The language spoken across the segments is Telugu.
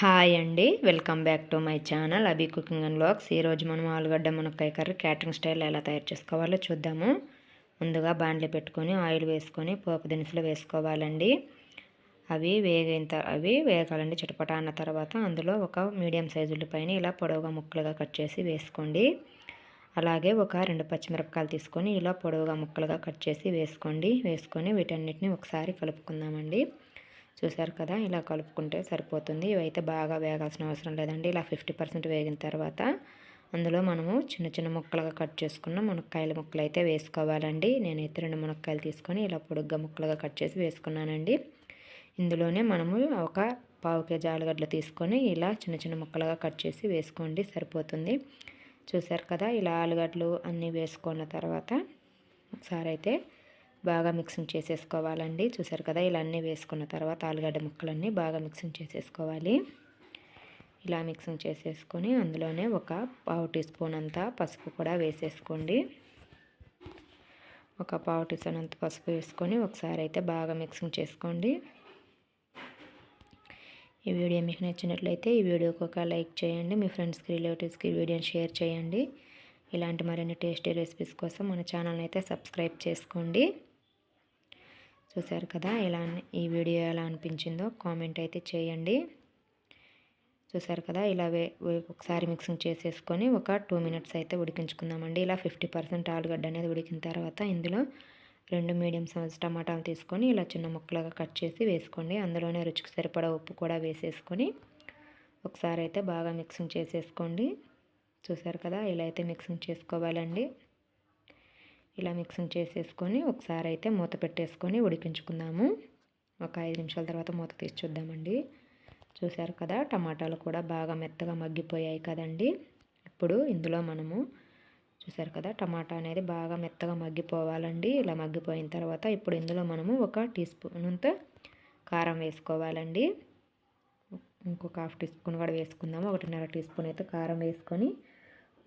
హాయ్ అండి. Welcome back to my channel Abhi cooking and blogs ఈరోజు మనం ఆలుగడ్డ మునక్కాయ కర్రీ క్యాటరింగ్ స్టైల్ ఎలా తయారు చేసుకోవాలో చూద్దాము. ముందుగా బాండ్లు పెట్టుకొని ఆయిల్ వేసుకొని పోపు దినుసులు వేసుకోవాలండి. అవి వేగిన అవి వేగాలండి చిటపట అన్న తర్వాత అందులో ఒక మీడియం సైజు ఉల్లిపాయని ఇలా పొడవుగా ముక్కలుగా కట్ చేసి వేసుకోండి. అలాగే ఒక రెండు పచ్చిమిరపకాయలు తీసుకొని ఇలా పొడవుగా ముక్కలుగా కట్ చేసి వేసుకోండి. వేసుకొని వీటన్నిటిని ఒకసారి కలుపుకుందామండి. చూసారు కదా ఇలా కలుపుకుంటే సరిపోతుంది. ఇవైతే బాగా వేగాల్సిన అవసరం లేదండి. ఇలా ఫిఫ్టీ పర్సెంట్ వేగిన తర్వాత అందులో మనము చిన్న చిన్న ముక్కలుగా కట్ చేసుకున్న మునక్కాయల ముక్కలు అయితే వేసుకోవాలండి. నేనైతే రెండు మునక్కాయలు తీసుకొని ఇలా పొడుగ్గా ముక్కలుగా కట్ చేసి వేసుకున్నానండి. ఇందులోనే మనము ఒక పావు కేజీ ఆలుగడ్డలు తీసుకొని ఇలా చిన్న చిన్న ముక్కలుగా కట్ చేసి వేసుకోండి సరిపోతుంది. చూసారు కదా ఇలా ఆలుగడ్డలు అన్నీ వేసుకున్న తర్వాత ఒకసారి అయితే బాగా మిక్సింగ్ చేసేసుకోవాలండి. చూసారు కదా ఇలా అన్నీ వేసుకున్న తర్వాత ఆలుగడ్డ ముక్కలన్నీ బాగా మిక్సింగ్ చేసేసుకోవాలి. ఇలా మిక్సింగ్ చేసేసుకొని అందులోనే ఒక పావు టీ స్పూన్ అంతా పసుపు కూడా వేసేసుకోండి. ఒక పావు టీ స్పూన్ అంత పసుపు వేసుకొని ఒకసారి అయితే బాగా మిక్సింగ్ చేసుకోండి. ఈ వీడియో మీకు నచ్చినట్లయితే ఈ వీడియోకి ఒక లైక్ చేయండి. మీ ఫ్రెండ్స్కి రిలేటివ్స్కి వీడియోని షేర్ చేయండి. ఇలాంటి మరిన్ని టేస్టీ రెసిపీస్ కోసం మన ఛానల్ని అయితే సబ్స్క్రైబ్ చేసుకోండి. చూసారు కదా ఎలా ఈ వీడియో ఎలా అనిపించిందో కామెంట్ అయితే చేయండి. చూసారు కదా ఇలా ఒకసారి మిక్సింగ్ చేసేసుకొని ఒక టూ మినిట్స్ అయితే ఉడికించుకుందామండి. ఇలా ఫిఫ్టీ పర్సెంట్ ఆలుగడ్డ అనేది ఉడికిన తర్వాత ఇందులో రెండు మీడియం సైజ్ టమాటాలు తీసుకొని ఇలా చిన్న ముక్కలుగా కట్ చేసి వేసుకోండి. అందులోనే రుచికి సరిపడా ఉప్పు కూడా వేసేసుకొని ఒకసారి అయితే బాగా మిక్సింగ్ చేసేసుకోండి. చూసారు కదా ఇలా అయితే మిక్సింగ్ చేసుకోవాలండి. ఇలా మిక్సింగ్ చేసేసుకొని ఒకసారి అయితే మూత పెట్టేసుకొని ఉడికించుకుందాము. ఒక ఐదు నిమిషాల తర్వాత మూత తీసి చూద్దామండి. చూశారు కదా టమాటాలు కూడా బాగా మెత్తగా మగ్గిపోయాయి కదండి. ఇప్పుడు ఇందులో మనము చూసారు కదా టమాటా అనేది బాగా మెత్తగా మగ్గిపోవాలండి. ఇలా మగ్గిపోయిన తర్వాత ఇప్పుడు ఇందులో మనము ఒక టీ స్పూన్ కారం వేసుకోవాలండి. ఇంకొక హాఫ్ టీ స్పూన్ కూడా వేసుకుందాము. ఒకటిన్నర టీ స్పూన్ అయితే కారం వేసుకొని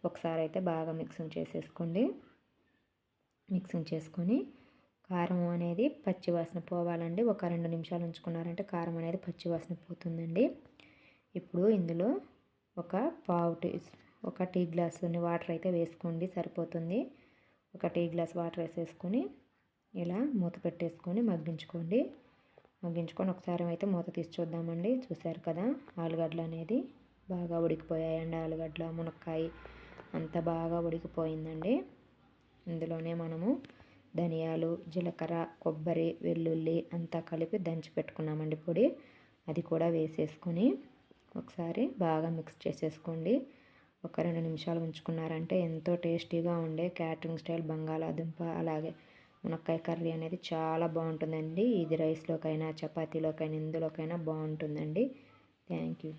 ఒకసారి అయితే బాగా మిక్సింగ్ చేసేసుకోండి. మిక్సింగ్ చేసుకొని కారం అనేది పచ్చివాసన పోవాలండి. ఒక రెండు నిమిషాలు ఉంచుకున్నారంటే కారం అనేది పచ్చివాసన పోతుందండి. ఇప్పుడు ఇందులో ఒక పావు టీ ఒక టీ గ్లాసుని వాటర్ అయితే వేసుకోండి సరిపోతుంది. ఒక టీ గ్లాస్ వాటర్ వేసేసుకొని ఇలా మూత పెట్టేసుకొని మగ్గించుకోండి. మగ్గించుకొని ఒకసారి అయితే మూత తీసి చూద్దామండి. చూశారు కదా ఆలుగడ్డలు అనేది బాగా ఉడికిపోయాయండి. ఆలుగడ్డల మునక్కాయ అంత బాగా ఉడికిపోయిందండి. ఇందులోనే మనము ధనియాలు జీలకర్ర కొబ్బరి వెల్లుల్లి అంతా కలిపి దంచి పెట్టుకున్నామండి పొడి. అది కూడా వేసేసుకొని ఒకసారి బాగా మిక్స్ చేసేసుకోండి. ఒక రెండు నిమిషాలు ఉంచుకున్నారంటే ఎంతో టేస్టీగా ఉండే క్యాటరింగ్ స్టైల్ బంగాళాదుంప అలాగే మునక్కాయ కర్రీ అనేది చాలా బాగుంటుందండి. ఇది రైస్లోకైనా చపాతీలోకైనా ఇందులోకైనా బాగుంటుందండి. Thank you.